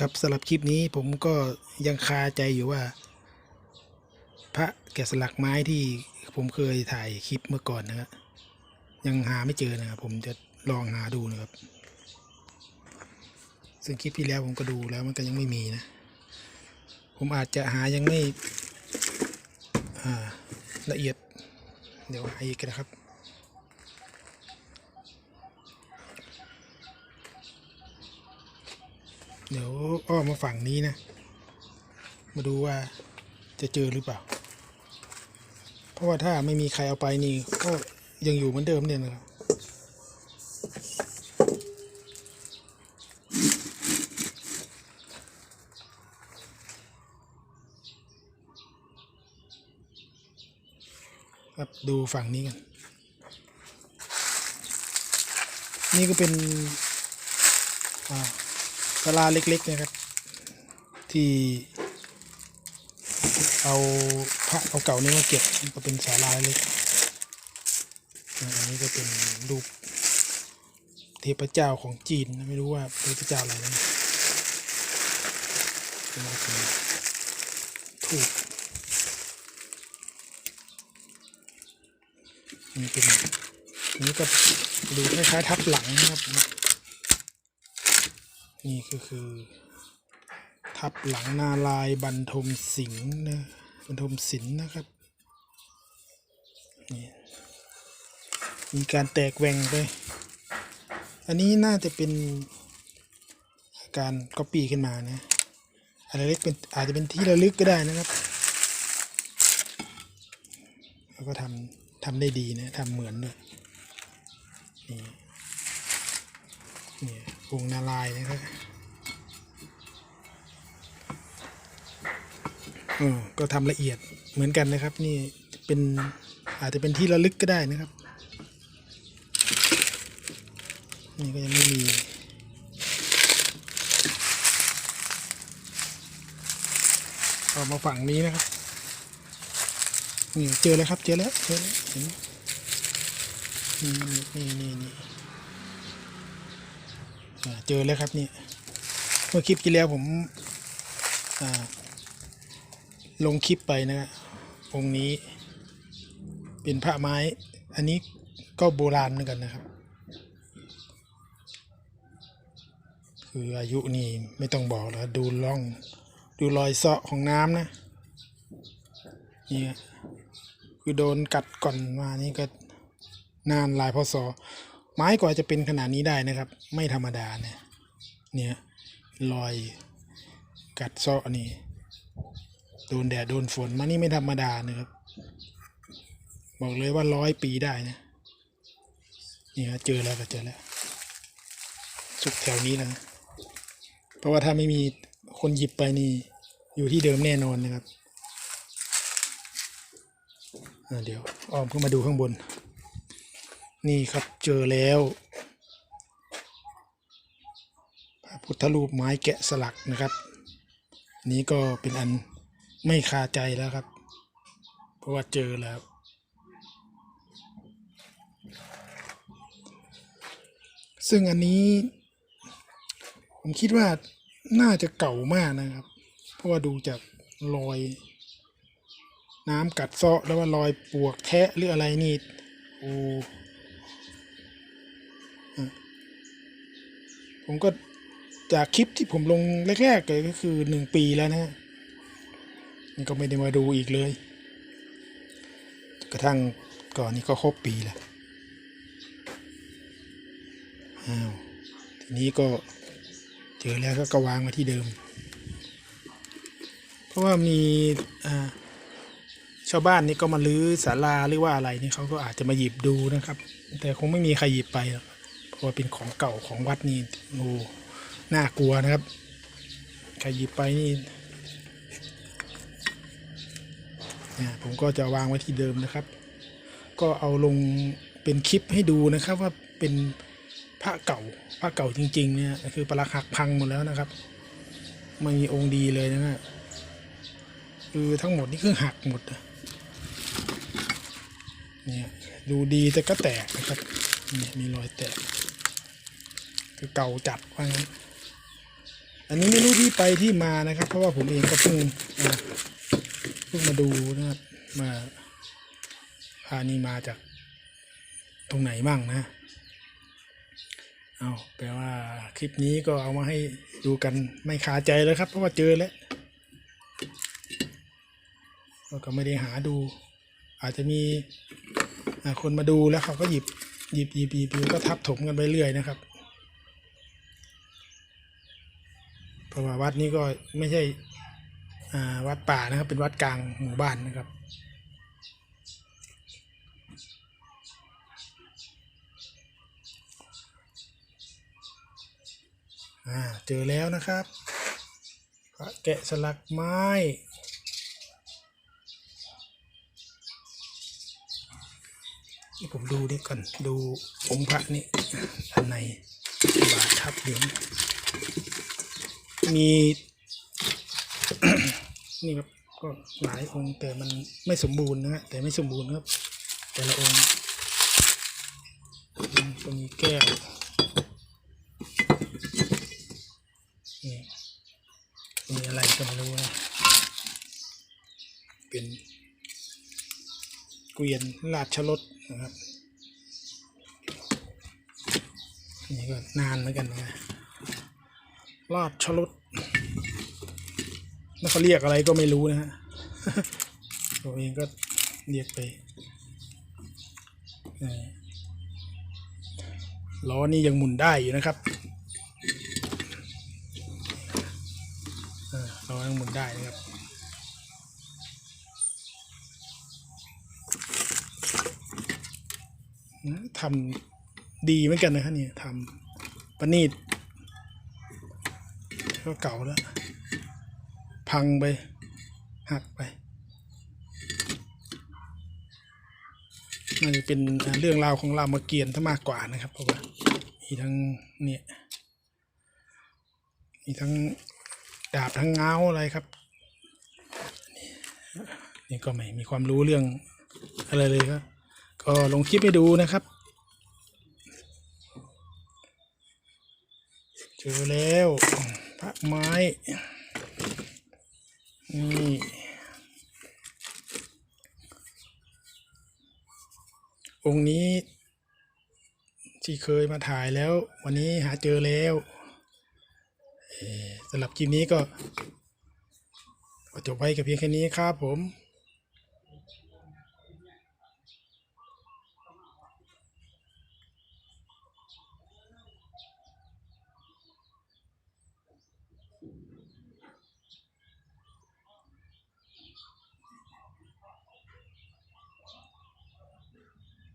ครับสำหรับคลิปนี้ผมก็ยังคาใจอยู่ว่า พระแกะสลักไม้ที่ผมเคยถ่ายคลิปเมื่อก่อนนะครับยังหาไม่เจอนะครับผมจะลองหาดูนะครับ ซึ่งคลิปที่แล้วผมก็ดูแล้วมันก็ยังไม่มีนะ ผมอาจจะหายังไม่ละเอียด เดี๋ยวหาอีกนะครับ เดี๋ยวอ้อมาฝั่งนี้นะ มาดูว่าจะเจอหรือเปล่า เพราะว่าถ้าไม่มีใครเอาไปนี่ก็ยังอยู่เหมือนเดิมเนี่ยนะครับครับดูฝั่งนี้กัน นี่ก็เป็นอ่า ศาลาเล็กๆนะครับ ที่ เอาพระเก่าๆนี้มาเก็บก็เป็นศาลาเล็กอันนี้ก็เป็นรูปเทพเจ้าของจีนนะไม่รู้ว่าเทพเจ้าอะไรนะนอะไรเป็นถูกนี่เป็นอันนี้ก็ดูคล้ายๆทับหลังนะครับ นี่ก็คือ ทับหลังนาลายบรรทมสิงห์นะบรรทมศิลป์นะครับนี่มีการแตกแหว่งไปอันนี้น่าจะเป็นการก๊อปปี้ขึ้นมานะอะไรเล็กเป็นอาจจะเป็นที่ระลึกก็ได้นะครับแล้วก็ทำทำได้ดีนะทำเหมือนด้วยนี่นี่ องค์นาลายนะครับเออก็ทำละเอียดเหมือนกันนะครับ นี่เป็นอาจจะเป็นที่ระลึกก็ได้นะครับ นี่ก็ยังไม่มีออกมาฝั่งนี้นะครับนี่เจอแล้วครับเจอแล้วเจอแล้วเห็นไหมนี่นี่นี่นี่ เจอแล้วครับนี่เมื่อคลิปที่แล้วผมลงคลิปไปนะองค์นี้เป็นพระไม้ อันนี้ก็โบราณเหมือนกันนะครับ คืออายุนี่ไม่ต้องบอกแล้วดูล่องดูรอยเซาะของน้ำนะนี่คือโดนกัดก่อนมานี่ก็นานหลายพศ ไม้กว่าจะเป็นขนาดนี้ได้นะครับ ไม่ธรรมดาเนี่ยเนี่ยรอยกัดเซาะนี่โดนแดดโดนฝนมานี่ไม่ธรรมดานะครับ บอกเลยว่าร้อยปีได้นะนี่ฮะเจอแล้วก็เจอแล้ว สุกแถวนี้แล้วนะเพราะว่าถ้าไม่มีคนหยิบไปนี่ อยู่ที่เดิมแน่นอนนะครับเดี๋ยวอ้อมขึ้นมาดูข้างบน นี่ครับเจอแล้วพระพุทธรูปไม้แกะสลักนะครับ นี้ก็เป็นอันไม่คาใจแล้วครับ เพราะว่าเจอแล้ว ซึ่งอันนี้ ผมคิดว่าน่าจะเก่ามากนะครับ เพราะว่าดูจากรอย น้ำกัดเซาะแล้วว่ารอยปวกแทะหรืออะไรนี่โอ้ ผมก็จากคลิปที่ผมลงแรกๆเลยก็คือหนึ่งปีแล้วนะฮะนี่ก็ไม่ได้มาดูอีกเลย กระทั่งก่อนนี้ก็ครบปีแล้วอ้าวทีนี้ก็เจอแล้วก็กวางมาที่เดิม เพราะว่ามีอ่าชาวบ้านนี่ก็มาลื้อศาลาหรือว่าอะไรนี่เขาก็อาจจะมาหยิบดูนะครับ แต่คงไม่มีใครหยิบไปหรอก เพราะว่าเป็นของเก่าของวัดนี่โอ้น่ากลัวนะครับใครหยิบไปนี่เนี่ยผมก็จะวางไว้ที่เดิมนะครับ ก็เอาลงเป็นคลิปให้ดูนะครับว่าเป็นพระเก่าพระเก่าจริง ๆ เนี่ยคือปรักหักพังหมดแล้วนะครับไม่มีองค์ดีเลยนะฮะคือทั้งหมดนี่คือหักหมดเนี่ยดูดีแต่ก็แตกนะครับเนี่ยมีรอยแตก คือเก่าจัดว่างั้น อันนี้ไม่รู้ที่ไปที่มานะครับ เพราะว่าผมเองก็เพิ่งเพิ่งมาดูนะครับ มาพานี่มาจากตรงไหนบ้างนะเอาแปลว่าคลิปนี้ก็เอามาให้ดูกันไม่คาใจแล้วครับ เพราะว่าเจอแล้วก็ไม่ได้หาดู อาจจะมีคนมาดูแล้วเขาก็หยิบหยิบหยิบหยิบหยิบก็ทับถมกันไปเรื่อยนะครับ เพราะว่าวัดนี้ก็ไม่ใช่วัดป่านะครับ เป็นวัดกลางหมู่บ้านนะครับอ่าเจอแล้วนะครับพระแกะสลักไม้นี่ผมดูนี่ก่อน ดูองค์พระนี่ด้านในบาททับเหรียญ มีนี่ครับก็หลายองค์แต่มันไม่สมบูรณ์นะฮะแต่ไม่สมบูรณ์ครับ แต่ละองค์มก็มีแก้วนี่มีอะไรก็ไม่รู้นะเป็นเกวียนราชรถนะครับนี่ก็นานเหมือนกันนะ ราบชรถแล้วเขาเรียกอะไรก็ไม่รู้นะฮะตัวเองก็เรียกไปล้อนี่ยังหมุนได้อยู่นะครับเออยังหมุนได้นะครับทำดีเหมือนกันนะครับนี่ทำประณีต ก็เก่าแล้ว พังไปหักไปน่าจะเป็นเรื่องราวของรามเกียรติ์ถ้ามากกว่านะครับ เพราะว่ามีทั้งเนี่ยมีทั้งดาบทั้งเงาอะไรครับนี่ก็ไม่มีความรู้เรื่องอะไรเลยครับ ก็ลงคลิปให้ดูนะครับเจอแล้ว ไม้ นี่องค์นี้ที่เคยมาถ่ายแล้ว วันนี้หาเจอแล้วเอ่อสำหรับคลิปนี้ก็ก็จบไว้กับเพียงแค่นี้ครับผม